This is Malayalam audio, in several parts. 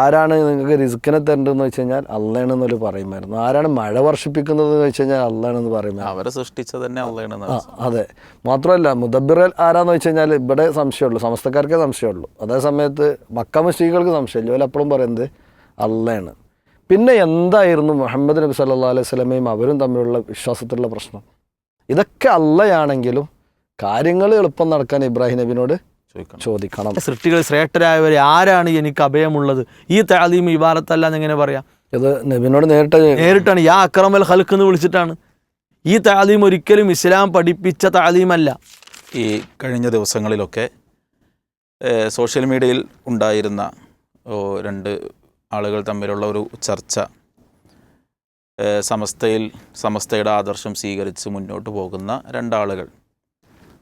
ആരാണ് നിങ്ങൾക്ക് റിസ്ക്കിനെ തരേണ്ടതെന്ന് വെച്ച് കഴിഞ്ഞാൽ അള്ളയാണെന്നൊരു പറയുമായിരുന്നു. ആരാണ് മഴ വർഷിപ്പിക്കുന്നത് എന്ന് വെച്ച് കഴിഞ്ഞാൽ അള്ളയാണെന്ന് പറയുമായിരുന്നു. അവരെ സൃഷ്ടിച്ചത് തന്നെ അള്ളയാണ് അതെ. മാത്രമല്ല മുദബിറൽ ആരാന്ന് വെച്ച് കഴിഞ്ഞാൽ ഇവിടെ സംശയമുള്ളൂ. സമസ്തക്കാർക്കേ സംശയമുള്ളൂ. അതേ സമയത്ത് മക്ക മുസ്ലിങ്ങൾക്ക് സംശയമില്ല. അവർ അപ്പോഴും പറയുന്നത് അള്ളയാണ് പിന്നെ എന്തായിരുന്നു മുഹമ്മദ് നബി സല്ലാ അലൈഹി സ്വലമയും അവരും തമ്മിലുള്ള വിശ്വാസത്തിലുള്ള പ്രശ്നം? ഇതൊക്കെ അള്ളയാണെങ്കിലും കാര്യങ്ങൾ എളുപ്പം നടക്കാൻ ഇബ്രാഹിം നബിനോട് ചോദിക്കണം. സൃഷ്ടികൾ ശ്രേഷ്ഠരായവരെ ആരാണ് എനിക്ക് അഭയമുള്ളത്? ഈ താലീം ഇബാറത്തല്ല എന്നെങ്ങനെ പറയാം? ഇത് നബിനോട് നേരിട്ട് നേരിട്ടാണ്. യാ അക്രമൽ ഹൽക്ക് എന്ന് വിളിച്ചിട്ടാണ്. ഈ താലീം ഒരിക്കലും ഇസ്ലാം പഠിപ്പിച്ച താലീമല്ല ഈ കഴിഞ്ഞ ദിവസങ്ങളിലൊക്കെ സോഷ്യൽ മീഡിയയിൽ ഉണ്ടായിരുന്ന ഓ, രണ്ട് ആളുകൾ തമ്മിലുള്ള ഒരു ചർച്ച സമസ്തയിൽ സമസ്തയുടെ ആദർശം സ്വീകരിച്ച് മുന്നോട്ട് പോകുന്ന രണ്ടാളുകൾ.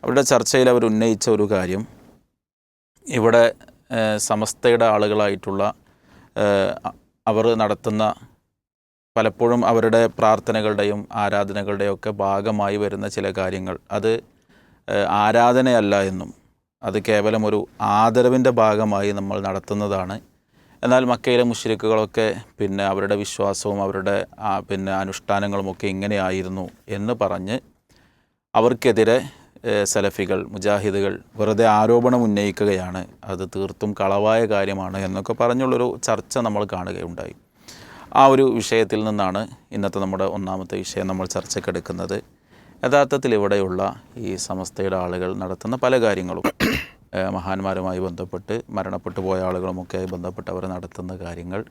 അവരുടെ ചർച്ചയിൽ അവർ ഉന്നയിച്ച ഒരു കാര്യം ഇവിടെ സമസ്തയുടെ ആളുകളായിട്ടുള്ള അവർ നടത്തുന്ന പലപ്പോഴും അവരുടെ പ്രാർത്ഥനകളുടെയും ആരാധനകളുടെയും ഒക്കെ ഭാഗമായി വരുന്ന ചില കാര്യങ്ങൾ. അത് ആരാധനയല്ല എന്നും അത് കേവലം ഒരു ആദരവിന്റെ ഭാഗമായി നമ്മൾ നടത്തുന്നതാണ്. എന്നാൽ മക്കയിലെ മുശ്രിക്കുകളൊക്കെ പിന്നെ അവരുടെ വിശ്വാസവും അവരുടെ പിന്നെ അനുഷ്ഠാനങ്ങളുമൊക്കെ ഇങ്ങനെയായിരുന്നു എന്ന് പറഞ്ഞ് അവർക്കെതിരെ സലഫികൾ മുജാഹിദുകൾ വെറുതെ ആരോപണം ഉന്നയിക്കുകയാണ്. അത് തീർത്തും കളവായ കാര്യമാണ് എന്നൊക്കെ പറഞ്ഞുള്ളൊരു ചർച്ച നമ്മൾ കാണുകയുണ്ടായി. ആ ഒരു വിഷയത്തിൽ നിന്നാണ് ഇന്നത്തെ നമ്മുടെ ഒന്നാമത്തെ വിഷയം നമ്മൾ ചർച്ചയ്ക്കെടുക്കുന്നത് യഥാർത്ഥത്തിൽ ഇവിടെയുള്ള ഈ സമസ്തയുടെ ആളുകൾ നടത്തുന്ന പല കാര്യങ്ങളും മഹാന്മാരുമായി ബന്ധപ്പെട്ട് മരണപ്പെട്ടു പോയ ആളുകളുമൊക്കെ ബന്ധപ്പെട്ട് അവർ നടത്തുന്ന കാര്യങ്ങൾ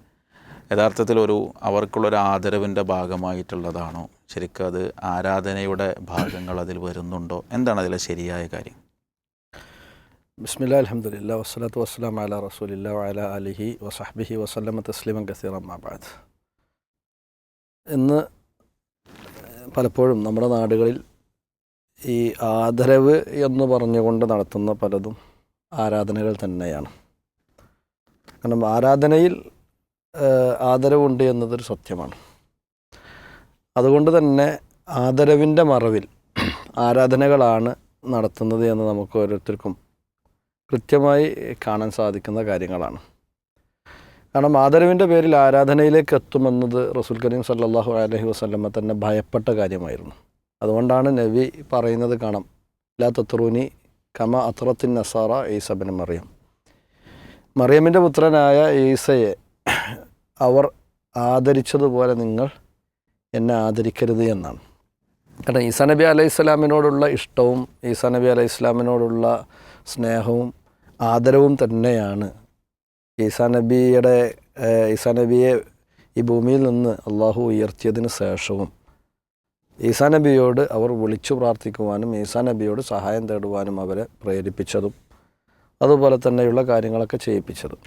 യഥാർത്ഥത്തിൽ ഒരു അവർക്കുള്ളൊരു ആദരവിന്റെ ഭാഗമായിട്ടുള്ളതാണോ? ശരിക്കും അത് ആരാധനയുടെ ഭാഗങ്ങൾ അതിൽ വരുന്നുണ്ടോ? എന്താണ് അതിലെ ശരിയായ കാര്യം? ബിസ്മില്ലാ അലഹമുല്ല വസ്സലാത്തു വസ്സലാം അല റസൂലില്ല അല അലിഹി വസഹബിഹി വസ്ലമ തസ്ലിമൻ കസീർ അമ്മാബാദ് ഇന്ന് പലപ്പോഴും നമ്മുടെ നാടുകളിൽ ഈ ആദരവ് എന്ന് പറഞ്ഞുകൊണ്ട് നടത്തുന്ന പലതും ആരാധനകൾ തന്നെയാണ്. കാരണം ആരാധനയിൽ ആദരവുണ്ട് എന്നതൊരു സത്യമാണ്. അതുകൊണ്ട് തന്നെ ആദരവിന്റെ മറവിൽ ആരാധനകളാണ് നടത്തുന്നത് എന്ന് നമുക്ക് ഓരോരുത്തർക്കും കൃത്യമായി കാണാൻ സാധിക്കുന്ന കാര്യങ്ങളാണ്. കാരണം ആദരവിന്റെ പേരിൽ ആരാധനയിലേക്ക് എത്തുമെന്നത് റസൂൽ കരീം സല്ലാഹു അലഹി വസല്ലമ തന്നെ ഭയപ്പെട്ട കാര്യമായിരുന്നു. അതുകൊണ്ടാണ് നബി പറയുന്നത് കാണാം ലാ തത്രൂനി കമ അത്രത്തിൻ നസാറ ഈസബിന് മറിയം. മറിയമിന്റെ പുത്രനായ ഈസയെ അവർ ആദരിച്ചതുപോലെ നിങ്ങൾ എന്നെ ആദരിക്കരുത് എന്നാണ്. കാരണം ഈസാ നബി അലൈഹി സ്വലാമിനോടുള്ള ഇഷ്ടവും ഈസാ നബി അലൈഹി സ്വലാമിനോടുള്ള സ്നേഹവും ആദരവും തന്നെയാണ്. ഈസാ നബിയുടെ ഈസാ നബിയെ ഈ ഭൂമിയിൽ നിന്ന് അള്ളാഹു ഉയർത്തിയതിന് ശേഷവും ഈസാ നബിയോട് അവർ വിളിച്ചു പ്രാർത്ഥിക്കുവാനും ഈസാ നബിയോട് സഹായം തേടുവാനും അവരെ പ്രേരിപ്പിച്ചതും അതുപോലെ തന്നെയുള്ള കാര്യങ്ങളൊക്കെ ചെയ്യിപ്പിച്ചതും.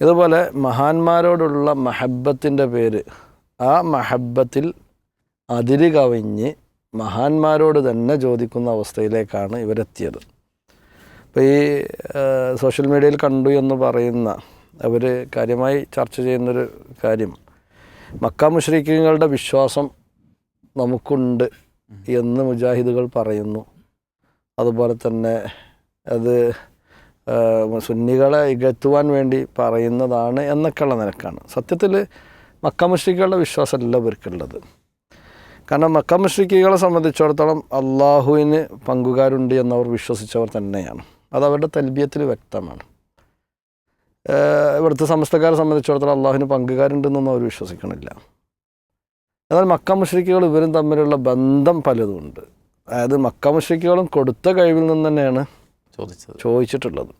ഇതുപോലെ മഹാന്മാരോടുള്ള മഹബത്തിന്റെ പേര് ആ മഹബത്തിൽ അതിര് കവിഞ്ഞ് മഹാന്മാരോട് തന്നെ ചോദിക്കുന്ന അവസ്ഥയിലേക്കാണ് ഇവരെത്തിയത്. അപ്പോൾ ഈ സോഷ്യൽ മീഡിയയിൽ കണ്ടു എന്ന് പറയുന്ന അവർ കാര്യമായി ചർച്ച ചെയ്യുന്നൊരു കാര്യം മക്ക മുഷ്രിഖീങ്ങളുടെ വിശ്വാസം നമുക്കുണ്ട് എന്ന് മുജാഹിദുകൾ പറയുന്നു. അതുപോലെ തന്നെ അത് സുന്നികളെ ഇകത്തുവാൻ വേണ്ടി പറയുന്നതാണ് എന്നൊക്കെയുള്ള നിലക്കാണ്. സത്യത്തിൽ മക്ക മുഷ്രിക്കുകളുടെ വിശ്വാസമല്ല ഇവർക്കുള്ളത്. കാരണം മക്ക മുഷ്രിക്കുകളെ സംബന്ധിച്ചിടത്തോളം അള്ളാഹുവിന് പങ്കുകാരുണ്ട് എന്നവർ വിശ്വസിച്ചവർ തന്നെയാണ്. അത് അവരുടെ തൽബിയത്തിൽ വ്യക്തമാണ്. ഇവിടുത്തെ സമസ്തക്കാരെ സംബന്ധിച്ചിടത്തോളം അള്ളാഹുവിന് പങ്കുകാരുണ്ടെന്നൊന്നും അവർ വിശ്വസിക്കണില്ല. എന്നാൽ മക്ക മുഷ്രിക്കുകൾ ഇവരും തമ്മിലുള്ള ബന്ധം പലതുമുണ്ട് അതായത് മക്ക മുഷ്രിക്കുകളും കൊടുത്ത കഴിവിൽ നിന്ന് തന്നെയാണ് ചോദിച്ചത്. ചോദിച്ചിട്ടുള്ളത്.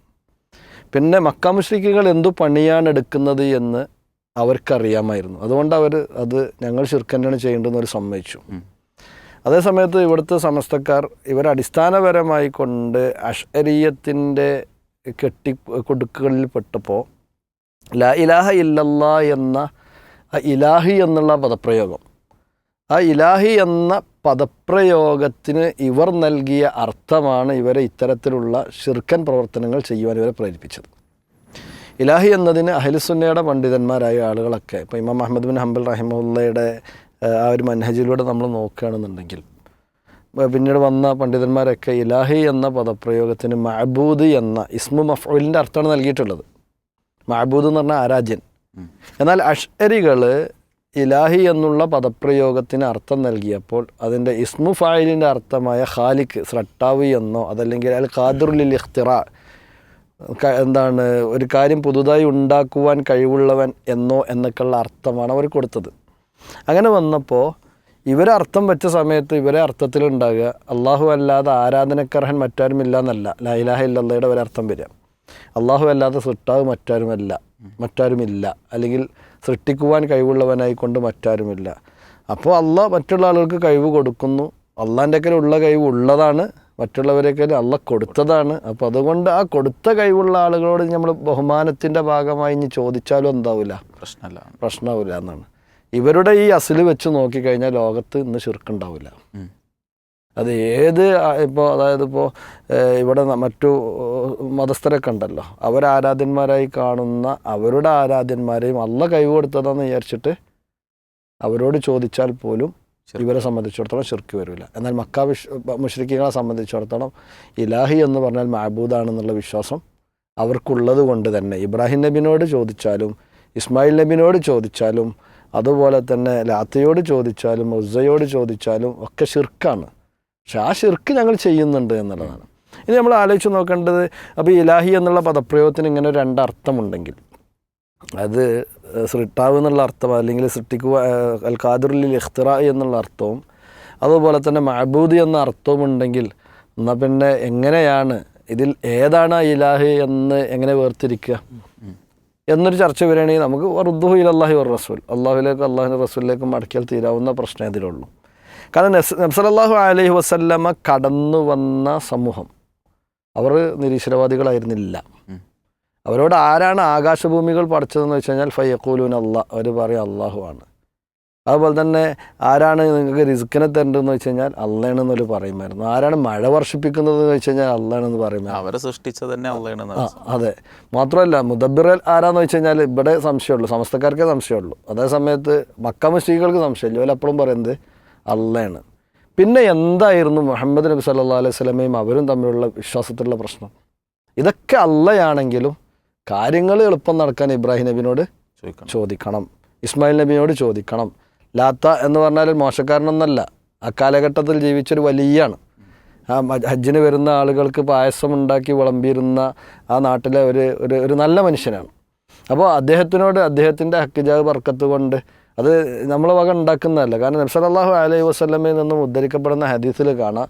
പിന്നെ മക്ക മുഷ്രിഖികൾ എന്തു പണിയാണ് എടുക്കുന്നത് എന്ന് അവർക്കറിയാമായിരുന്നു. അതുകൊണ്ട് അവർ അത് ഞങ്ങൾ ശിർക്കന്റാണ് ചെയ്യേണ്ടതെന്ന് അവർ സമ്മതിച്ചു. അതേസമയത്ത് അതേ സമയത്ത് ഇവിടുത്തെ സമസ്തക്കാർ ഇവർ അടിസ്ഥാനപരമായി കൊണ്ട് അഷരീയത്തിന്റെ കെട്ടി കൊടുക്കുകളിൽ പെട്ടപ്പോൾ ലാ ഇലാഹ ഇല്ലല്ലാ എന്ന ആ ഇലാഹി എന്നുള്ള പദപ്രയോഗം. ആ ഇലാഹി എന്ന പദപ്രയോഗത്തിന് ഇവർ നൽകിയ അർത്ഥമാണ് ഇവരെ ഇത്തരത്തിലുള്ള ഷിർക്കൻ പ്രവർത്തനങ്ങൾ ചെയ്യുവാൻ ഇവരെ പ്രേരിപ്പിച്ചത്. ഇലാഹി എന്നതിന് അഹ്ലുസുന്നയുടെ പണ്ഡിതന്മാരായ ആളുകളൊക്കെ ഇപ്പോൾ ഇമാം അഹമ്മദ് ബിൻ ഹംബൽ റഹിമുള്ളയുടെ ആ ഒരു മനഹജിലൂടെ നമ്മൾ നോക്കുകയാണെന്നുണ്ടെങ്കിൽ പിന്നീട് വന്ന പണ്ഡിതന്മാരൊക്കെ ഇലാഹി എന്ന പദപ്രയോഗത്തിന് മഹബൂദ് എന്ന ഇസ്മു മഫ്ഊലിന്റെ അർത്ഥമാണ് നൽകിയിട്ടുള്ളത്. മഹബൂദ് എന്ന് പറഞ്ഞാൽ ആരാധ്യൻ. എന്നാൽ അഷ്അരികൾ ഇലാഹി എന്നുള്ള പദപ്രയോഗത്തിന് അർത്ഥം നൽകിയപ്പോൾ അതിന്റെ ഇസ്മു ഫായിലിന്റെ അർത്ഥമായ ഖാലിഖ് സ്രട്ടാവി എന്നോ അതല്ലെങ്കിൽ അൽ ഖാദുറുൽ ഇഖ്തിറ എന്താണ് ഒരു കാര്യം പുതുതായി ഉണ്ടാക്കുവാൻ കഴിവുള്ളവൻ എന്നോ എന്നൊക്കെയുള്ള അർത്ഥമാണ് അവർ കൊടുത്തത്. അങ്ങനെ വന്നപ്പോൾ ഇവരെ അർത്ഥം വെച്ച സമയത്ത് ഇവരെ അർത്ഥത്തിലുണ്ടാകുക അള്ളാഹു അല്ലാതെ ആരാധനക്കർഹൻ മറ്റാരുമില്ല എന്നല്ല ലൈലാഹ ഇല്ലയുടെ ഒരർത്ഥം വരിക. അള്ളാഹു അല്ലാതെ സൃഷ്ടാവ് മറ്റാരുമല്ല മറ്റാരുമില്ല. അല്ലെങ്കിൽ സൃഷ്ടിക്കുവാൻ കഴിവുള്ളവനായിക്കൊണ്ട് മറ്റാരുമില്ല. അപ്പോൾ അല്ല മറ്റുള്ള ആളുകൾക്ക് കഴിവ് കൊടുക്കുന്നു. അള്ളാന്റെ ഉള്ള കഴിവ് ഉള്ളതാണ്. മറ്റുള്ളവരെയൊക്കെ അള്ള കൊടുത്തതാണ്. അപ്പോൾ അതുകൊണ്ട് ആ കൊടുത്ത കഴിവുള്ള ആളുകളോട് നമ്മൾ ബഹുമാനത്തിന്റെ ഭാഗമായി ഇനി ചോദിച്ചാലും എന്താവില്ല? പ്രശ്നമല്ല. പ്രശ്നമാവില്ല എന്നാണ്. ഇവരുടെ ഈ അസിൽ വെച്ച് നോക്കിക്കഴിഞ്ഞാൽ ലോകത്ത് ഇന്ന് ശിർക്കുണ്ടാവില്ല. ഉം. അത് ഏത് ഇപ്പോൾ അതായത് ഇപ്പോൾ ഇവിടെ മറ്റു മതസ്ഥരൊക്കെ ഉണ്ടല്ലോ. അവരാരാധ്യന്മാരായി കാണുന്ന അവരുടെ ആരാധ്യന്മാരെയും അല്ല കഴിവ് കൊടുത്തതാന്ന് വിചാരിച്ചിട്ട് അവരോട് ചോദിച്ചാൽ പോലും ഇവരെ സംബന്ധിച്ചിടത്തോളം ശിർക്ക് വരില്ല. എന്നാൽ മക്ക വിഷ് മുഷ്രിഖികളെ സംബന്ധിച്ചിടത്തോളം ഇലാഹി എന്ന് പറഞ്ഞാൽ മഹബൂദാണെന്നുള്ള വിശ്വാസം അവർക്കുള്ളത് കൊണ്ട് തന്നെ. ഇബ്രാഹിം നബിനോട് ചോദിച്ചാലും ഇസ്മായിൽ നബിനോട് ചോദിച്ചാലും അതുപോലെ തന്നെ ലാത്തയോട് ചോദിച്ചാലും ഉസ്സയോട് ചോദിച്ചാലും ഒക്കെ ഷിർക്കാണ് പക്ഷെ ആ ഷിർക്ക് ഞങ്ങൾ ചെയ്യുന്നുണ്ട് എന്നുള്ളതാണ്. ഇനി നമ്മൾ ആലോചിച്ച് നോക്കേണ്ടത് അപ്പോൾ ഇലാഹി എന്നുള്ള പദപ്രയോഗത്തിന് ഇങ്ങനെ ഒരു രണ്ടർത്ഥമുണ്ടെങ്കിൽ അത് സൃട്ടാവ് എന്നുള്ള അർത്ഥം അല്ലെങ്കിൽ സൃഷ്ടിക്കുക അൽ ഖാദുറുൽ ഇഖ്തിറ എന്നുള്ള അർത്ഥവും അതുപോലെ തന്നെ മഹബൂദി എന്ന അർത്ഥവും ഉണ്ടെങ്കിൽ എന്നാൽ പിന്നെ എങ്ങനെയാണ് ഇതിൽ ഏതാണ് ഇലാഹി എന്ന് എങ്ങനെ വേർതിരിക്കുക? എന്നൊരു ചർച്ച വരികയാണെങ്കിൽ നമുക്ക് റുദ്ദുഹു അള്ളാഹി വർ റസൂൽ അള്ളാഹുലേക്ക് അള്ളാഹുന്റെ റസൂലിലേക്കും മടക്കിയാൽ തീരാവുന്ന പ്രശ്നം ഇതിലുള്ളൂ. കാരണം നസ് നബ്സലല്ലാഹു അലൈഹി വസല്ലമ കടന്നു വന്ന സമൂഹം. അവർ നിരീശ്വരവാദികളായിരുന്നില്ല. അവരോട് ആരാണ് ആകാശഭൂമികൾ പഠിച്ചതെന്ന് വെച്ച് കഴിഞ്ഞാൽ ഫയ്യക്കൂലൂൻ അള്ളാഹ് അവർ പറയും അള്ളാഹു ആണ്. അതുപോലെ തന്നെ ആരാണ് നിങ്ങൾക്ക് റിസ്ക്കിനെ തരേണ്ടതെന്ന് വെച്ച് കഴിഞ്ഞാൽ അള്ളയാണെന്നൊരു പറയുമായിരുന്നു. ആരാണ് മഴ വർഷിപ്പിക്കുന്നത് എന്ന് വെച്ച് കഴിഞ്ഞാൽ അള്ളയാണെന്ന് പറയുമായിരുന്നു. അവരെ സൃഷ്ടിച്ചത് തന്നെ അള്ളയാണ് ആ അതെ. മാത്രമല്ല മുദബിറൽ ആരാന്ന് വെച്ച് കഴിഞ്ഞാൽ ഇവിടെ സംശയമുള്ളൂ. സമസ്തക്കാർക്കേ സംശയമുള്ളൂ. അതേ സമയത്ത് മക്ക മുസ്ലിങ്ങൾക്ക് സംശയമില്ല. അവർ പറയുന്നത് അള്ളയാണ്. പിന്നെ എന്തായിരുന്നു മുഹമ്മദ് നബി സല്ലാ അലൈഹി സ്വലമയും അവരും തമ്മിലുള്ള വിശ്വാസത്തിലുള്ള പ്രശ്നം? ഇതൊക്കെ അള്ളയാണെങ്കിലും കാര്യങ്ങൾ എളുപ്പം നടക്കാൻ ഇബ്രാഹിം നബിനോട് ചോദിക്കണം. ഇസ്മായിൽ നബിയോട് ചോദിക്കണം. ലാത്ത എന്ന് പറഞ്ഞാൽ മോശക്കാരനൊന്നല്ല. ആ കാലഘട്ടത്തിൽ ജീവിച്ചൊരു വലിയാണ്. ആ ഹജ്ജിന് വരുന്ന ആളുകൾക്ക് പായസം ഉണ്ടാക്കി വിളമ്പിയിരുന്ന ആ നാട്ടിലെ ഒരു ഒരു ഒരു നല്ല മനുഷ്യനാണ്. അപ്പോൾ അദ്ദേഹത്തിനോട് അദ്ദേഹത്തിന്റെ ഹക്കിജാവ് വർക്കത്ത് കൊണ്ട് അത് നമ്മളെ വക ഉണ്ടാക്കുന്നതല്ല. കാരണം നബ്സലാഹു അലൈഹി വസ്ലമയിൽ നിന്നും ഉദ്ധരിക്കപ്പെടുന്ന ഹദീസിൽ കാണാം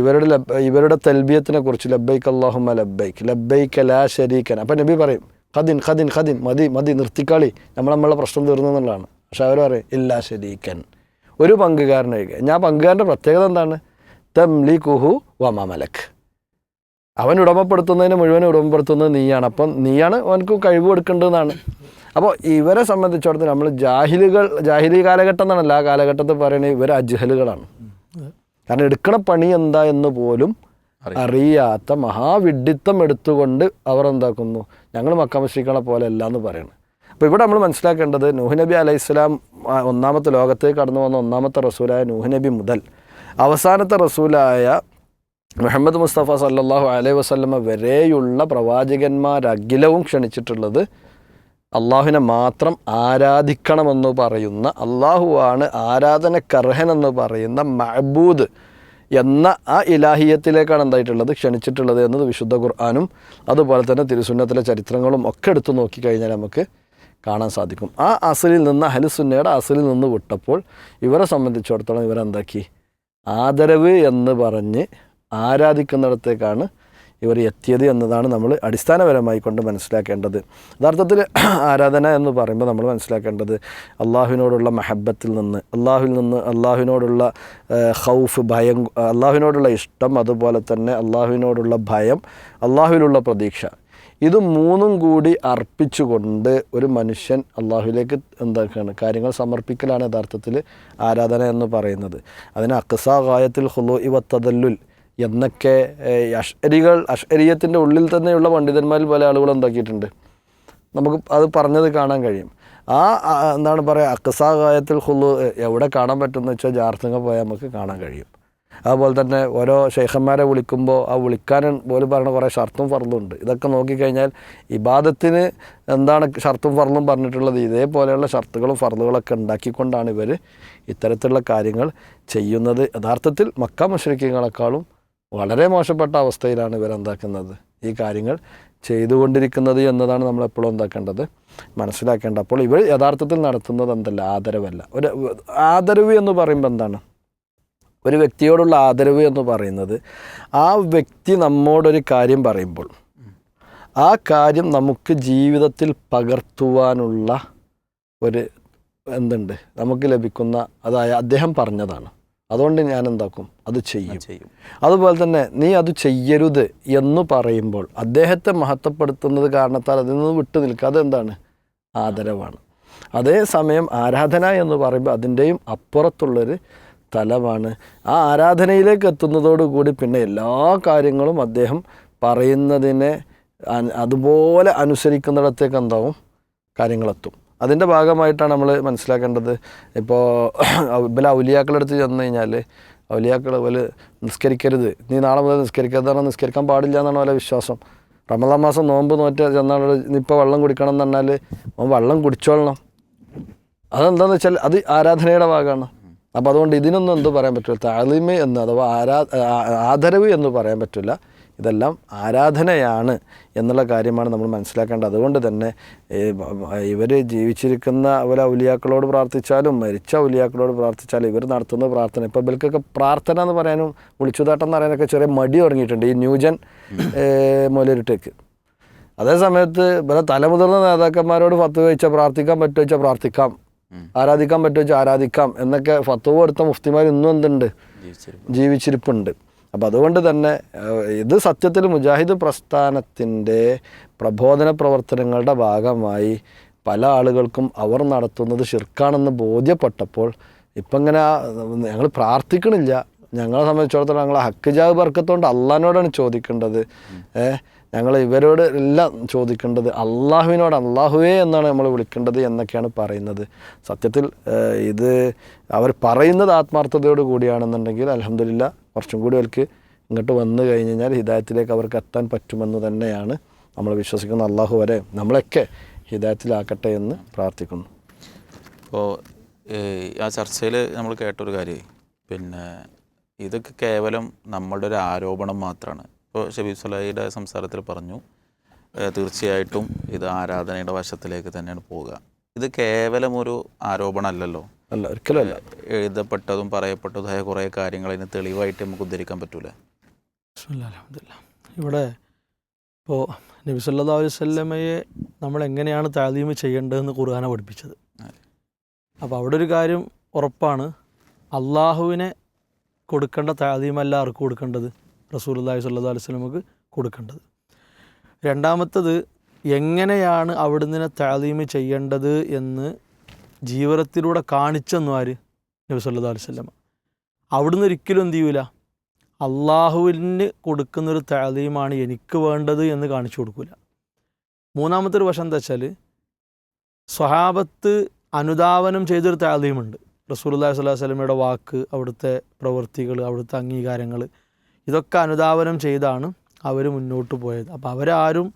ഇവരുടെ ലബ് ഇവരുടെ തൽബിയത്തിനെ കുറിച്ച് ലബ്ബൈക്ക് അള്ളാഹുമ ലബ്ബൈക്ക് ലബ്ബൈക്ക് ലാ ശരീക്കൻ അപ്പം നബി പറയും ഖദിൻ ഖദിൻ ഖദിൻ മതി മതി നിർത്തിക്കളി നമ്മൾ നമ്മളെ പ്രശ്നം തീർന്നു എന്നുള്ളതാണ്. പക്ഷെ അവർ പറയും ഇല്ലാ ശരീക്കൻ ഒരു പങ്കുകാരനെ ഞാൻ പങ്കുകാരന്റെ പ്രത്യേകത എന്താണ്? തംലി കുഹു വമ മലക്ക് അവൻ ഉടമപ്പെടുത്തുന്നതിന് മുഴുവൻ ഉടമപ്പെടുത്തുന്നത് നീയാണ്. അപ്പം നീയാണ് അവനക്ക് കഴിവ് കൊടുക്കേണ്ടതെന്നാണ്. അപ്പോൾ ഇവരെ സംബന്ധിച്ചിടത്തോളം നമ്മൾ ജാഹിലുകൾ ജാഹിലി കാലഘട്ടം എന്നാണല്ലോ ആ കാലഘട്ടത്തിൽ പറയുന്നത് ഇവർ അജ്ഹലുകളാണ്. കാരണം എടുക്കണ പണി എന്താ എന്ന് പോലും. അറിയാത്ത മഹാവിഡിത്തം എടുത്തുകൊണ്ട് അവർ എന്താക്കുന്നു? ഞങ്ങൾ മക്കാമശിക്കണ പോലെ അല്ല എന്ന് പറയുന്നത് അപ്പോൾ ഇവിടെ നമ്മൾ മനസ്സിലാക്കേണ്ടത് നൂഹ് നബി അലൈഹി ഇസ്ലാം ഒന്നാമത്തെ ലോകത്തേക്ക് കടന്നു വന്ന ഒന്നാമത്തെ റസൂലായ നൂഹ് നബി മുതൽ അവസാനത്തെ റസൂലായ മുഹമ്മദ് മുസ്തഫ സല്ലാഹു അലൈഹി വസ്ലമ വരെയുള്ള പ്രവാചകന്മാരഖിലവും ക്ഷണിച്ചിട്ടുള്ളത് അള്ളാഹുവിനെ മാത്രം ആരാധിക്കണമെന്ന് പറയുന്ന അള്ളാഹുവാണ് ആരാധനക്കർഹനെന്ന് പറയുന്ന മഹബൂദ് എന്ന ആ ഇലാഹിയത്തിലേക്കാണ് എന്തായിട്ടുള്ളത് ക്ഷണിച്ചിട്ടുള്ളത് എന്നത് വിശുദ്ധ ഖുർആാനും അതുപോലെ തന്നെ തിരുസുന്നത്തിലെ ചരിത്രങ്ങളും ഒക്കെ എടുത്തു നോക്കിക്കഴിഞ്ഞാൽ നമുക്ക് കാണാൻ സാധിക്കും. ആ അസലിൽ നിന്ന് അഹലുസുന്നയുടെ അസലിൽ നിന്ന് വിട്ടപ്പോൾ ഇവരെ സംബന്ധിച്ചിടത്തോളം ഇവരെന്താക്കി? ആദരവ് എന്ന് പറഞ്ഞ് ആരാധിക്കുന്നിടത്തേക്കാണ് ഇവർ എത്തിയത് എന്നതാണ് നമ്മൾ അടിസ്ഥാനപരമായി കൊണ്ട് മനസ്സിലാക്കേണ്ടത്. യഥാർത്ഥത്തിൽ ആരാധന എന്ന് പറയുമ്പോൾ നമ്മൾ മനസ്സിലാക്കേണ്ടത് അള്ളാഹുവിനോടുള്ള മഹബത്തിൽ നിന്ന് അള്ളാഹുവിൽ നിന്ന് അള്ളാഹുവിനോടുള്ള ഹൗഫ് ഭയം അള്ളാഹുവിനോടുള്ള ഇഷ്ടം അതുപോലെ തന്നെ അള്ളാഹുവിനോടുള്ള ഭയം അള്ളാഹുവിലുള്ള പ്രതീക്ഷ. ഇത് മൂന്നും കൂടി അർപ്പിച്ചുകൊണ്ട് ഒരു മനുഷ്യൻ അള്ളാഹുവിലേക്ക് എന്താക്കാണ് കാര്യങ്ങൾ സമർപ്പിക്കലാണ് യഥാർത്ഥത്തിൽ ആരാധന എന്ന് പറയുന്നത്. അതിന് അക്സാ ഗായത്തിൽ ഹുലോ ഇവ ഇവത്തദല്ലുൽ എന്നൊക്കെ അഷ്അരികൾ അഷ്അരിയത്തിന്റെ ഉള്ളിൽ തന്നെയുള്ള പണ്ഡിതന്മാരിൽ പല ആളുകൾ എന്താക്കിയിട്ടുണ്ട് നമുക്ക് അത് പറഞ്ഞത് കാണാൻ കഴിയും. ആ എന്താണ് പറയുക അക്സാ ഹുള്ളു എവിടെ കാണാൻ പറ്റുമെന്ന് വെച്ചാൽ ജാർത്തങ്ങ പോയാൽ നമുക്ക് കാണാൻ കഴിയും. അതുപോലെ തന്നെ ഓരോ ഷെയ്ഖന്മാരെ വിളിക്കുമ്പോൾ ആ വിളിക്കാൻ പോലും പറയുന്ന കുറേ ഷർത്തും ഫർളും ഉണ്ട്. ഇതൊക്കെ നോക്കിക്കഴിഞ്ഞാൽ ഇബാദത്തിന് എന്താണ് ഷർത്തും ഫർളും പറഞ്ഞിട്ടുള്ളത്? ഇതേപോലെയുള്ള ഷർത്തുകളും ഫർളുകളൊക്കെ ഉണ്ടാക്കിക്കൊണ്ടാണ് ഇവർ ഇത്തരത്തിലുള്ള കാര്യങ്ങൾ ചെയ്യുന്നത്. യഥാർത്ഥത്തിൽ മക്ക മുഷ്രിക്കങ്ങളെക്കാളും വളരെ മോശപ്പെട്ട അവസ്ഥയിലാണ് ഇവരെന്താക്കുന്നത്? ഈ കാര്യങ്ങൾ ചെയ്തുകൊണ്ടിരിക്കുന്നത് എന്നതാണ് നമ്മൾ എപ്പോഴും എന്താക്കേണ്ടത്? മനസ്സിലാക്കേണ്ടത് അപ്പോൾ ഇവർ യഥാർത്ഥത്തിൽ നടത്തുന്നത് എന്തല്ല? ആദരവല്ല. ഒരു ആദരവ് എന്ന് പറയുമ്പോൾ എന്താണ്? ഒരു വ്യക്തിയോടുള്ള ആദരവ് എന്ന് പറയുന്നത് ആ വ്യക്തി നമ്മോടൊരു കാര്യം പറയുമ്പോൾ ആ കാര്യം നമുക്ക് ജീവിതത്തിൽ പകർത്തുവാനുള്ള ഒരു എന്തുണ്ട്? നമുക്ക് ലഭിക്കുന്ന അതായത് അദ്ദേഹം പറഞ്ഞതാണ്. അതുകൊണ്ട് ഞാൻ എന്താക്കും അത് ചെയ്യും. അതുപോലെ തന്നെ നീ അത് ചെയ്യരുത് എന്ന് പറയുമ്പോൾ അദ്ദേഹത്തെ മഹത്വപ്പെടുത്തുന്നത് കാരണത്താൽ അതിൽ നിന്ന് വിട്ടു നിൽക്കുക. അതെന്താണ്? ആദരവാണ്. അതേസമയം ആരാധന എന്ന് പറയുമ്പോൾ അതിന്റെയും അപ്പുറത്തുള്ളൊരു തലമാണ് ആ ആരാധനയിലേക്ക് എത്തുന്നതോടുകൂടി പിന്നെ എല്ലാ കാര്യങ്ങളും അദ്ദേഹം പറയുന്നതിനെ അതുപോലെ അനുസരിക്കുന്നിടത്തേക്ക് എന്താവും? കാര്യങ്ങളെത്തും. അതിന്റെ ഭാഗമായിട്ടാണ് നമ്മൾ മനസ്സിലാക്കേണ്ടത്. ഇപ്പോൾ ഇവലെ ഔലിയാക്കളെടുത്ത് ചെന്ന് കഴിഞ്ഞാൽ ഔലിയാക്കൾ വല്ല നിസ്കരിക്കരുത്. നീ നാളെ മുതൽ നിസ്കരിക്കരുതാണ് നിസ്കരിക്കാൻ പാടില്ല എന്നാണ് വല്ല വിശ്വാസം. റമദാൻ മാസം നോമ്പ് നോറ്റ ചെന്നാൽ ഇപ്പോൾ വെള്ളം കുടിക്കണം എന്ന് പറഞ്ഞാൽ അവൻ വെള്ളം കുടിച്ചോളണം. അതെന്താണെന്ന് വെച്ചാൽ അത് ആരാധനയുടെ ഭാഗമാണ്. അപ്പോൾ അതുകൊണ്ട് ഇതിനൊന്നും എന്ത് പറയാൻ പറ്റില്ല താളിമ എന്ന് അഥവാ ആരാ ആദരവ് എന്ന് പറയാൻ പറ്റില്ല ഇതെല്ലാം ആരാധനയാണ് എന്നുള്ള കാര്യമാണ് നമ്മൾ മനസ്സിലാക്കേണ്ടത്. അതുകൊണ്ട് തന്നെ ഇവർ ജീവിച്ചിരിക്കുന്ന പോലെ ഔലിയാക്കളോട് പ്രാർത്ഥിച്ചാലും മരിച്ച ഔലിയാക്കളോട് പ്രാർത്ഥിച്ചാലും ഇവർ നടത്തുന്ന പ്രാർത്ഥന ഇപ്പോൾ ഇവർക്കൊക്കെ പ്രാർത്ഥന എന്ന് പറയാനും വിളിച്ചുതാട്ടം എന്ന് പറയാനൊക്കെ ചെറിയ മടി തുടങ്ങിയിട്ടുണ്ട് ഈ ന്യൂജൻ മൊലരിട്ടേക്ക്. അതേ സമയത്ത് ഇവരെ തലമുതിർന്ന നേതാക്കന്മാരോട് ഫത്ത് വെച്ചാൽ പ്രാർത്ഥിക്കാൻ പറ്റുമോ വെച്ചാൽ പ്രാർത്ഥിക്കാം. ആരാധിക്കാൻ പറ്റുമോ വെച്ചാൽ ആരാധിക്കാം. എന്നൊക്കെ ഫത്തുവ് എടുത്ത മുഫ്തിമാർ ഇന്നും എന്തുണ്ട്? ജീവിച്ചിരിപ്പുണ്ട്. അപ്പം അതുകൊണ്ട് തന്നെ ഇത് സത്യത്തിൽ മുജാഹിദ് പ്രസ്ഥാനത്തിന്റെ പ്രബോധന പ്രവർത്തനങ്ങളുടെ ഭാഗമായി പല ആളുകൾക്കും അവർ നടത്തുന്നത് ഷിർക്കാണെന്ന് ബോധ്യപ്പെട്ടപ്പോൾ ഇപ്പം ഇങ്ങനെ ഞങ്ങൾ പ്രാർത്ഥിക്കണില്ല. ഞങ്ങളെ സംബന്ധിച്ചിടത്തോളം ഞങ്ങൾ ഹക്ക് ബർക്കത്തോണ്ട് അള്ളഹാനോടാണ് ചോദിക്കേണ്ടത്. ഏഹ് ഞങ്ങൾ ഇവരോട് എല്ലാം ചോദിക്കേണ്ടത് അള്ളാഹുവിനോട് അള്ളാഹുവേ എന്നാണ് നമ്മൾ വിളിക്കേണ്ടത് എന്നൊക്കെയാണ് പറയുന്നത്. സത്യത്തിൽ ഇത് അവർ പറയുന്നത് ആത്മാർത്ഥതയോട് കൂടിയാണെന്നുണ്ടെങ്കിൽ അലഹമില്ല കുറച്ചും കൂടി അവർക്ക് ഇങ്ങോട്ട് വന്നു കഴിഞ്ഞ് കഴിഞ്ഞാൽ ഹിദായത്തിലേക്ക് അവർക്ക് എത്താൻ പറ്റുമെന്ന് തന്നെയാണ് നമ്മൾ വിശ്വസിക്കുന്ന അള്ളാഹു വരെ നമ്മളൊക്കെ ഹിദായത്തിലാക്കട്ടെ എന്ന് പ്രാർത്ഥിക്കുന്നു. അപ്പോൾ ആ ചർച്ചയിൽ നമ്മൾ കേട്ടൊരു കാര്യം. പിന്നെ ഇതൊക്കെ കേവലം നമ്മളുടെ ഒരു ആരോപണം മാത്രമാണ്. ഇപ്പോൾ ഷബീബ് സലാഹിയുടെ സംസാരത്തിൽ പറഞ്ഞു തീർച്ചയായിട്ടും ഇത് ആരാധനയുടെ വശത്തിലേക്ക് തന്നെയാണ് പോവുക. ഇത് കേവലം ഒരു ആരോപണമല്ലല്ലോ. അല്ല ഒരിക്കലും അല്ല എഴുതപ്പെട്ടതും പറയപ്പെട്ടതുമായ കുറേ കാര്യങ്ങൾ അതിന് തെളിവായിട്ട് നമുക്ക് ഉദ്ധരിക്കാൻ പറ്റൂല. ഇവിടെ ഇപ്പോൾ നബി സല്ലല്ലാഹു അലൈഹി വസല്ലമയെ നമ്മൾ എങ്ങനെയാണ് താലീമ് ചെയ്യേണ്ടതെന്ന് ഖുർആന പഠിപ്പിച്ചത്. അപ്പോൾ അവിടെ ഒരു കാര്യം ഉറപ്പാണ്. അള്ളാഹുവിനെ കൊടുക്കേണ്ട താലീമല്ല ആർക്ക് കൊടുക്കേണ്ടത്. റസൂലുള്ളാഹി സ്വല്ലല്ലാഹു അലൈഹി വസല്ലമക്ക് കൊടുക്കേണ്ടത്. രണ്ടാമത്തത് എങ്ങനെയാണ് അവിടുന്ന് താലീമ് ചെയ്യേണ്ടത് എന്ന് ജീവിതത്തിലൂടെ കാണിച്ചെന്നു ആര്? നബി അലൈഹി വസല്ലമ അവിടുന്ന് ഒരിക്കലും എന്ത് ചെയ്യൂല? അള്ളാഹുവിന് കൊടുക്കുന്നൊരു താലീമാണ് എനിക്ക് വേണ്ടത് എന്ന് കാണിച്ചു കൊടുക്കില്ല മൂന്നാമത്തെ ഒരു വശം എന്താ വെച്ചാൽ സ്വഹാബത്ത് അനുധാവനം ചെയ്തൊരു താലീമുണ്ട് റസൂലുള്ളാഹി സ്വല്ലാ അലൈഹി വസല്ലമയുടെ വാക്ക് അവിടുത്തെ പ്രവൃത്തികൾ അവിടുത്തെ അംഗീകാരങ്ങൾ ഇതൊക്കെ അനുധാവനം ചെയ്താണ് അവർ മുന്നോട്ട് പോയത്. അപ്പോൾ അവരാരും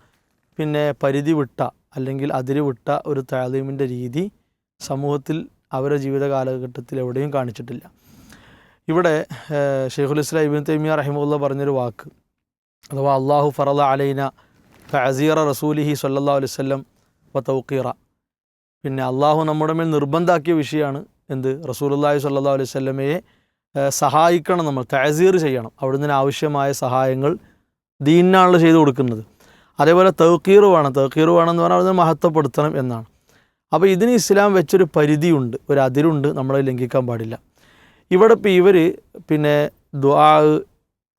പിന്നെ പരിധി വിട്ട അല്ലെങ്കിൽ അതിര് വിട്ട ഒരു താലീമിന്റെ രീതി സമൂഹത്തിൽ അവരുടെ ജീവിത കാലഘട്ടത്തിൽ എവിടെയും കാണിച്ചിട്ടില്ല. ഇവിടെ ഷെയ്ഖുൽ ഇസ്ലാം ഇബിൻ തൈമിയ റഹിമുല്ല പറഞ്ഞൊരു വാക്ക്. അഥവാ അള്ളാഹു ഫറല അലൈന ഫഅസീറ റസൂലിഹി സല്ലാ അലൈഹി വസല്ലം വ തൗക്കീറ പിന്നെ അള്ളാഹു നമ്മുടെ മേൽ നിർബന്ധാക്കിയ വിഷയമാണ് എന്ത്? അലൈഹി വസല്ലമയെ ഏഹ്, സഹായിക്കണം നമ്മൾ തഹസീർ ചെയ്യണം. അവിടുന്ന് ആവശ്യമായ സഹായങ്ങൾ ദീനാണല്ലോ ചെയ്തു കൊടുക്കുന്നത്. അതേപോലെ തൗക്കീർ വേണം. തൗക്കീർ വേണം എന്ന് പറഞ്ഞാൽ അവിടുന്ന് മഹത്വപ്പെടുത്തണം എന്നാണ്. അപ്പോൾ ഇതിന് ഇസ്ലാം വെച്ചൊരു പരിധിയുണ്ട് ഒരു അതിരുണ്ട് നമ്മളെ ലംഘിക്കാൻ പാടില്ല. ഇവിടെ ഇപ്പോൾ ഇവർ പിന്നെ ദ്വാ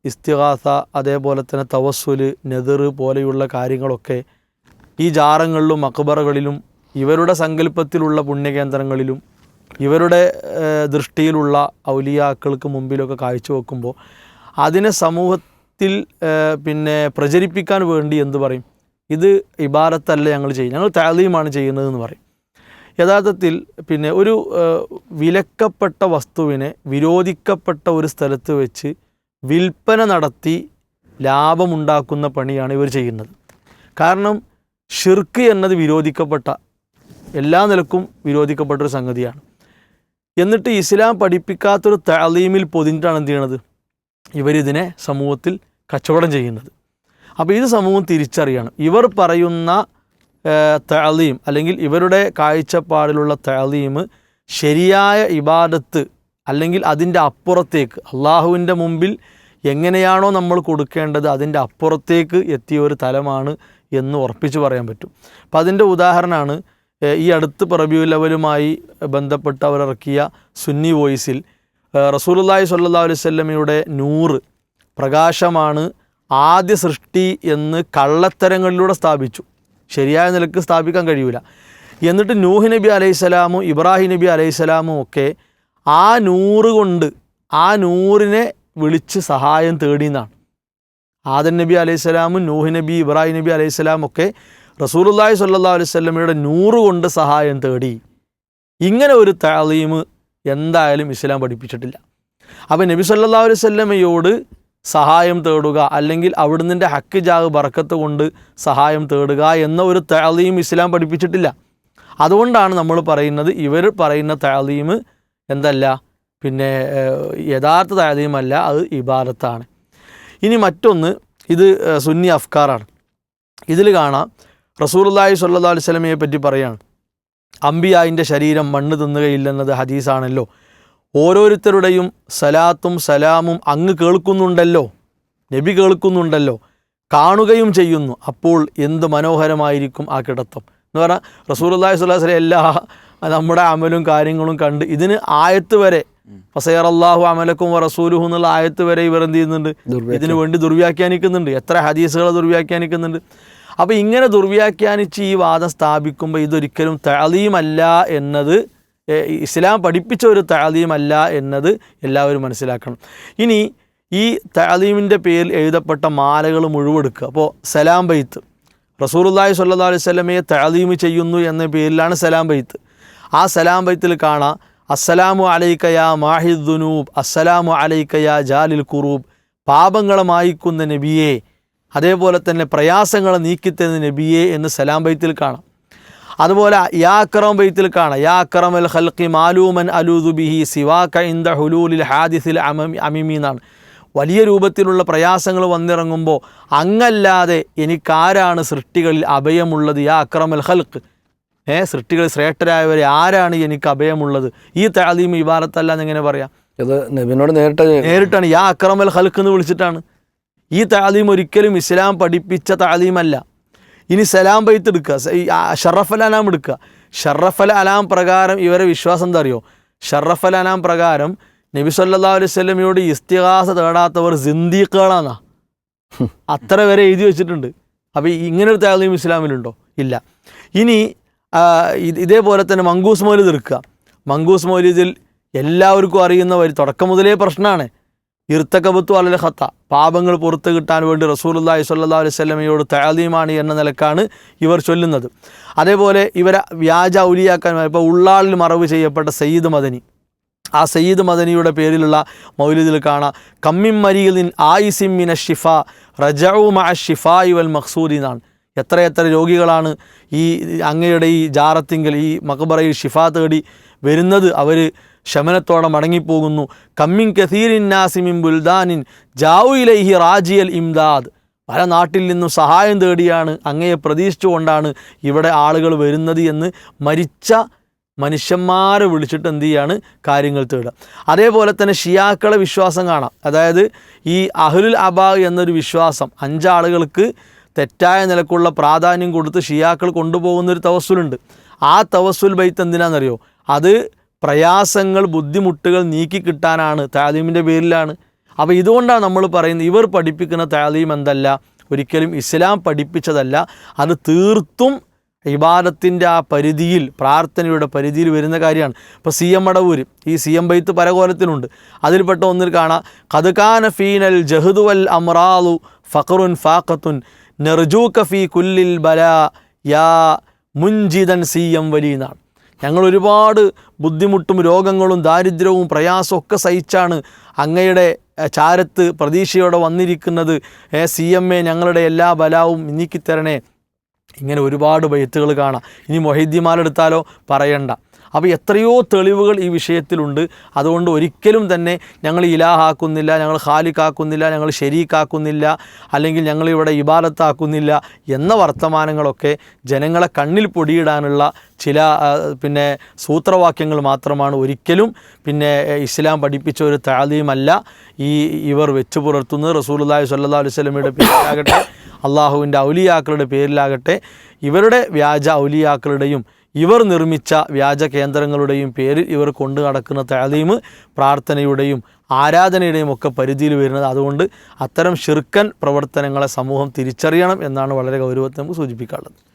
ഇസ്തിഹാസ അതേപോലെ തന്നെ തവസ്സുൽ നെതിർ പോലെയുള്ള കാര്യങ്ങളൊക്കെ ഈ ജാറങ്ങളിലും അക്ബറുകളിലും ഇവരുടെ സങ്കല്പത്തിലുള്ള പുണ്യകേന്ദ്രങ്ങളിലും ഇവരുടെ ദൃഷ്ടിയിലുള്ള ഔലിയാക്കൾക്ക് മുമ്പിലൊക്കെ കാഴ്ചവെക്കുമ്പോൾ അതിനെ സമൂഹത്തിൽ പിന്നെ പ്രചരിപ്പിക്കാൻ വേണ്ടി എന്ത് പറയും? ഇത് ഇബാരത്തല്ല ഞങ്ങൾ ചെയ്യും ഞങ്ങൾ താലീമാണ് ചെയ്യുന്നതെന്ന് പറയും. യഥാർത്ഥത്തിൽ പിന്നെ ഒരു വിലക്കപ്പെട്ട വസ്തുവിനെ വിരോധിക്കപ്പെട്ട ഒരു സ്ഥലത്ത് വെച്ച് വിൽപ്പന നടത്തി ലാഭമുണ്ടാക്കുന്ന പണിയാണ് ഇവർ ചെയ്യുന്നത്. കാരണം ഷിർക്ക് എന്നത് വിരോധിക്കപ്പെട്ട എല്ലാ നിലക്കും വിരോധിക്കപ്പെട്ടൊരു സംഗതിയാണ്. എന്നിട്ട് ഇസ്ലാം പഠിപ്പിക്കാത്തൊരു താലീമിൽ പൊതിഞ്ഞിട്ടാണ് എന്ത് ചെയ്യണത്? ഇവരിതിനെ സമൂഹത്തിൽ കച്ചവടം ചെയ്യുന്നത്. അപ്പോൾ ഇത് സമൂഹം തിരിച്ചറിയണം. ഇവർ പറയുന്ന താലീം അല്ലെങ്കിൽ ഇവരുടെ കാഴ്ചപ്പാടിലുള്ള തലീം ശരിയായ ഇബാദത്ത് അല്ലെങ്കിൽ അതിന്റെ അപ്പുറത്തേക്ക് അള്ളാഹുവിന്റെ മുമ്പിൽ എങ്ങനെയാണോ നമ്മൾ കൊടുക്കേണ്ടത് അതിന്റെ അപ്പുറത്തേക്ക് എത്തിയ ഒരു തലമാണ് എന്ന് ഉറപ്പിച്ച് പറയാൻ പറ്റും. അപ്പം അതിന്റെ ഉദാഹരണമാണ് ഈ അടുത്ത് പ്രബ്യൂ ലെവലുമായി ബന്ധപ്പെട്ട് അവരിറക്കിയ സുന്നി വോയിസിൽ സ്വല്ലല്ലാഹു അലൈഹി വസല്ലമയുടെ നൂറ് പ്രകാശമാണ് ആദ്യ സൃഷ്ടി എന്ന് കള്ളത്തരങ്ങളിലൂടെ സ്ഥാപിച്ചു. ശരിയായ നിലയ്ക്ക് സ്ഥാപിക്കാൻ കഴിയൂല. എന്നിട്ട് നൂഹ് നബി അലൈഹിസ്സലാമും ഇബ്രാഹിം നബി അലൈഹിസ്സലാമും ഒക്കെ ആ നൂറ് കൊണ്ട് ആ നൂറിനെ വിളിച്ച് സഹായം തേടിയെന്നാണ്. ആദൻ നബി അലൈഹിസ്സലാമും നൂഹ് നബി ഇബ്രാഹിം നബി അലൈഹിസ്സലാം ഒക്കെ റസൂലുള്ളാഹി സല്ലാ അലൈഹി വസല്ലമയുടെ നൂറ് കൊണ്ട് സഹായം തേടി. ഇങ്ങനെ ഒരു താലീം എന്തായാലും ഇസ്ലാം പഠിപ്പിച്ചിട്ടില്ല. അപ്പോൾ നബി സല്ലാ അലൈഹി വസല്ലമയോട് സഹായം തേടുക അല്ലെങ്കിൽ അവിടുന്ന് ഹക്ക് ജാഗ് ബറക്കത്ത് കൊണ്ട് സഹായം തേടുക എന്ന ഒരു താലീം ഇസ്ലാം പഠിപ്പിച്ചിട്ടില്ല. അതുകൊണ്ടാണ് നമ്മൾ പറയുന്നത് ഇവർ പറയുന്ന താലീം എന്തല്ല പിന്നെ യഥാർത്ഥ താലീമല്ല അത് ഇബാദത്താണ്. ഇനി മറ്റൊന്ന് ഇത് സുന്നി അഫ്കാറാണ്. ഇതിൽ കാണാം റസൂലുള്ളാഹി സല്ലാ അലൈഹി വസല്ലമയെ പറ്റി പറയാണ്. അമ്പിയായിന്റെ ശരീരം മണ്ണ് തിന്നുകയില്ലെന്നത് ഹദീസാണല്ലോ. ഓരോരുത്തരുടെയും സലാത്തും സലാമും അങ്ങ് കേൾക്കുന്നുണ്ടല്ലോ നബി കേൾക്കുന്നുണ്ടല്ലോ കാണുകയും ചെയ്യുന്നു. അപ്പോൾ എന്ത് മനോഹരമായിരിക്കും ആ കിടത്തം. എന്ന് പറഞ്ഞാൽ റസൂലുള്ളാഹി സ്വലാസ്ലെ എല്ലാ നമ്മുടെ അമലും കാര്യങ്ങളും കണ്ട് ഇതിന് ആയത്ത് വരെ ഫസയർ അള്ളാഹു അമലക്കും റസൂലുഹു എന്നുള്ള ആയത്ത് വരെ ഇവർ എന്ത് ചെയ്യുന്നുണ്ട്? ഇതിനു വേണ്ടി ദുർവ്യാഖ്യാനിക്കുന്നുണ്ട്. എത്ര ഹദീസുകൾ ദുർവ്യാഖ്യാനിക്കുന്നുണ്ട്. അപ്പോൾ ഇങ്ങനെ ദുർവ്യാഖ്യാനിച്ച് ഈ വാദം സ്ഥാപിക്കുമ്പോൾ ഇതൊരിക്കലും തളീമല്ല എന്നത് ഇസ്ലാം പഠിപ്പിച്ച ഒരു താലീമല്ല എന്നത് എല്ലാവരും മനസ്സിലാക്കണം. ഇനി ഈ താലീമിന്റെ പേരിൽ എഴുതപ്പെട്ട മാലകൾ മുഴുവെടുക്കുക. അപ്പോൾ സലാം ബൈത്ത്. റസൂറുല്ലാഹി സല്ലാ അലൈഹി സ്വലമയെ താലീമ് ചെയ്യുന്നു എന്ന പേരിലാണ് സലാം ബൈത്ത്. ആ സലാം ബൈത്തിൽ കാണാം അസ്സലാമു അലൈക്കയ മാഹിദ്ദുനൂബ് അസ്സലാമു അലൈക്കയ ജാലിൽ കുറൂബ് പാപങ്ങളെ മായിക്കുന്ന നബിയെ അതേപോലെ തന്നെ പ്രയാസങ്ങളെ നീക്കിത്തരുന്ന നബിയെ എന്ന് സലാം ബൈത്തിൽ കാണാം. അതുപോലെ യാക്രം ബൈത്തിൽ കാണാം. യാ അക്രം അൽ ഹൽക്കി മാലൂമൻ അലൂദുബിഹി സിവാക്ക ഇന്ദ ഹുലൂലിൽ ഹാദിസിൽ അമി അമിമി എന്നാണ്. വലിയ രൂപത്തിലുള്ള പ്രയാസങ്ങൾ വന്നിറങ്ങുമ്പോൾ അങ്ങല്ലാതെ എനിക്കാരാണ് സൃഷ്ടികളിൽ അഭയമുള്ളത് യാ അക്രം അൽ ഖൽഖ്? ഏ സൃഷ്ടികൾ ശ്രേഷ്ഠരായവരെ ആരാണ് എനിക്ക് അഭയമുള്ളത്? ഈ താലീം ഇബാറത്തല്ല എന്നെങ്ങനെ പറയാം. ഇത് നബിനോട് നേരിട്ട് നേരിട്ടാണ്. യാ അക്രമൽ ഹൽക്ക് എന്ന് വിളിച്ചിട്ടാണ്. ഈ താലീം ഒരിക്കലും ഇസ്ലാം പഠിപ്പിച്ച താലീമല്ല ഇനി സലാം ബൈത്ത് എടുക്കുക. ഷറഫൽ അലാം എടുക്കുക. ഷറഫൽ അലാം പ്രകാരം ഇവരെ വിശ്വാസം എന്താ അറിയോ? ഷറഫൽ അലാം പ്രകാരം നബി സല്ലാ അലൈഹി സ്വലമിയോട് ഇസ്തിഹാസ തേടാത്തവർ സിന്ദീഖുകളാന്നാ അത്ര വരെ എഴുതി വെച്ചിട്ടുണ്ട്. അപ്പോൾ ഇങ്ങനെ ഒരു താലീം ഇസ്ലാമിലുണ്ടോ? ഇല്ല. ഇനി ഇതേപോലെ തന്നെ മങ്കൂസ് മൗലിദ് എടുക്കുക. മങ്കൂസ് മൗലിദിൽ എല്ലാവർക്കും അറിയുന്ന ഒരു തുടക്കം മുതലേ പ്രശ്നമാണ്. ഇർത്തക്കബത്തു അലൽ ഹത്ത പാപങ്ങൾ പുറത്ത് കിട്ടാൻ വേണ്ടി റസൂലുള്ളാഹി സ്വല്ലല്ലാഹു അലൈഹി വസല്ലമയോട് തഅലീമാണ് എന്ന നിലക്കാണ് ഇവർ ചൊല്ലുന്നത്. അതേപോലെ ഇവരെ വ്യാജ ഉലിയാക്കാൻ ഇപ്പോൾ ഉള്ളാളിൽ മറവ് ചെയ്യപ്പെട്ട സയ്യിദ് മദനി. ആ സയ്യിദ് മദനിയുടെ പേരിലുള്ള മൗലിദിൽ കാണാം. കമ്മിം മരീലിൻ ആയിസിമിന ഷിഫ റജഉ മഅ ഷിഫായി വൽ മഖ്സൂദി എന്നാണ്. എത്രയെത്ര രോഗികളാണ് ഈ അങ്ങയുടെ ഈ ജാറത്തിങ്കൽ ഈ മക്ബറയിൽ ഷിഫ തേടി വരുന്നത്. അവർ ശമനത്തോടെ മടങ്ങിപ്പോകുന്നു. കമ്മിൻ കസീരിൻ നാസിമിൻ ബുൽദാനിൻ ജാവു ഇലൈഹി റാജിയൽ ഇംദാദ്. പല നാട്ടിൽ നിന്നും സഹായം തേടിയാണ് അങ്ങയെ പ്രതീക്ഷിച്ചുകൊണ്ടാണ് ഇവിടെ ആളുകൾ വരുന്നത് എന്ന് മരിച്ച മനുഷ്യന്മാരെ വിളിച്ചിട്ട് എന്ത് ചെയ്യാണ്? കാര്യങ്ങൾ തേടുക. അതേപോലെ തന്നെ ഷിയാക്കളെ വിശ്വാസം കാണാം. അതായത് ഈ അഹ്ലുൽ അബാ എന്നൊരു വിശ്വാസം അഞ്ചാളുകൾക്ക് തെറ്റായ നിലക്കുള്ള പ്രാധാന്യം കൊടുത്ത് ഷിയാക്കൾ കൊണ്ടുപോകുന്നൊരു തവസ്സുലുണ്ട്. ആ തവസ്സുൽ ബൈത്ത് എന്തിനാണെന്നറിയോ? അത് പ്രയാസങ്ങൾ ബുദ്ധിമുട്ടുകൾ നീക്കി കിട്ടാനാണ് താലീമിന്റെ പേരിലാണ്. അപ്പോൾ ഇതുകൊണ്ടാണ് നമ്മൾ പറയുന്നത് ഇവർ പഠിപ്പിക്കുന്ന താലീം എന്തല്ല? ഒരിക്കലും ഇസ്ലാം പഠിപ്പിച്ചതല്ല. അത് തീർത്തും ഇബാദത്തിന്റെ ആ പരിധിയിൽ പ്രാർത്ഥനയുടെ പരിധിയിൽ വരുന്ന കാര്യമാണ്. ഇപ്പോൾ സി എം മടവൂർ ഈ സി എം ബൈത്ത് പരകോലത്തിനുണ്ട്. അതിൽപ്പെട്ട ഒന്നിൽ കാണാം കതുകാന ഫീനൽ ജഹുദുവൽ അമ്രാലു ഫഖറുൻ ഫാഖത്തുൻ നെർജൂക്ക ഫീ കുല്ലിൽ ബല യാ മുൻജിതൻ സി എം വലി എന്നാണ്. ഞങ്ങൾ ഒരുപാട് ബുദ്ധിമുട്ടും രോഗങ്ങളും ദാരിദ്ര്യവും പ്രയാസവും ഒക്കെ സഹിച്ചാണ് അങ്ങയുടെ ചാരത്ത് പ്രതീക്ഷയോടെ വന്നിരിക്കുന്നത്. ഏ സി എം എ ഞങ്ങളുടെ എല്ലാ ബലാവും നീക്കിത്തരണേ ഇങ്ങനെ ഒരുപാട് ബൈത്തുകൾ കാണാം. ഇനി മൊഹീദ്ദിമാരെടുത്താലോ പറയണ്ട. അപ്പോൾ എത്രയോ തെളിവുകൾ ഈ വിഷയത്തിലുണ്ട്. അതുകൊണ്ട് ഒരിക്കലും തന്നെ ഞങ്ങൾ ഇലാഹാക്കുന്നില്ല ഞങ്ങൾ ഹാലിക്കാക്കുന്നില്ല ഞങ്ങൾ ഷെരീക്കാക്കുന്നില്ല അല്ലെങ്കിൽ ഞങ്ങളിവിടെ ഇബാലത്താക്കുന്നില്ല എന്ന വർത്തമാനങ്ങളൊക്കെ ജനങ്ങളെ കണ്ണിൽ പൊടിയിടാനുള്ള ചില പിന്നെ സൂത്രവാക്യങ്ങൾ മാത്രമാണ്. ഒരിക്കലും പിന്നെ ഇസ്ലാം പഠിപ്പിച്ച ഒരു താലീമല്ല ഈ ഇവർ വെച്ചു പുലർത്തുന്നത്. റസൂലുള്ളാഹി സ്വല്ലല്ലാഹു അലൈഹി വസല്ലമയുടെ പേരിലാകട്ടെ അള്ളാഹുവിന്റെ ഔലിയാക്കളുടെ പേരിലാകട്ടെ ഇവരുടെ വ്യാജ ഔലിയാക്കളുടെയും ഇവർ നിർമ്മിച്ച വ്യാജ കേന്ദ്രങ്ങളുടെയും പേരിൽ ഇവർ കൊണ്ടു നടക്കുന്ന താലീം പ്രാർത്ഥനയുടെയും ആരാധനയുടെയും ഒക്കെ പരിധിയിൽ വരുന്നത് അതുകൊണ്ട് അത്തരം ഷിർക്കൻ പ്രവർത്തനങ്ങളെ സമൂഹം തിരിച്ചറിയണം എന്നാണ് വളരെ ഗൗരവത്തെ നമുക്ക് സൂചിപ്പിക്കാനുള്ളത്.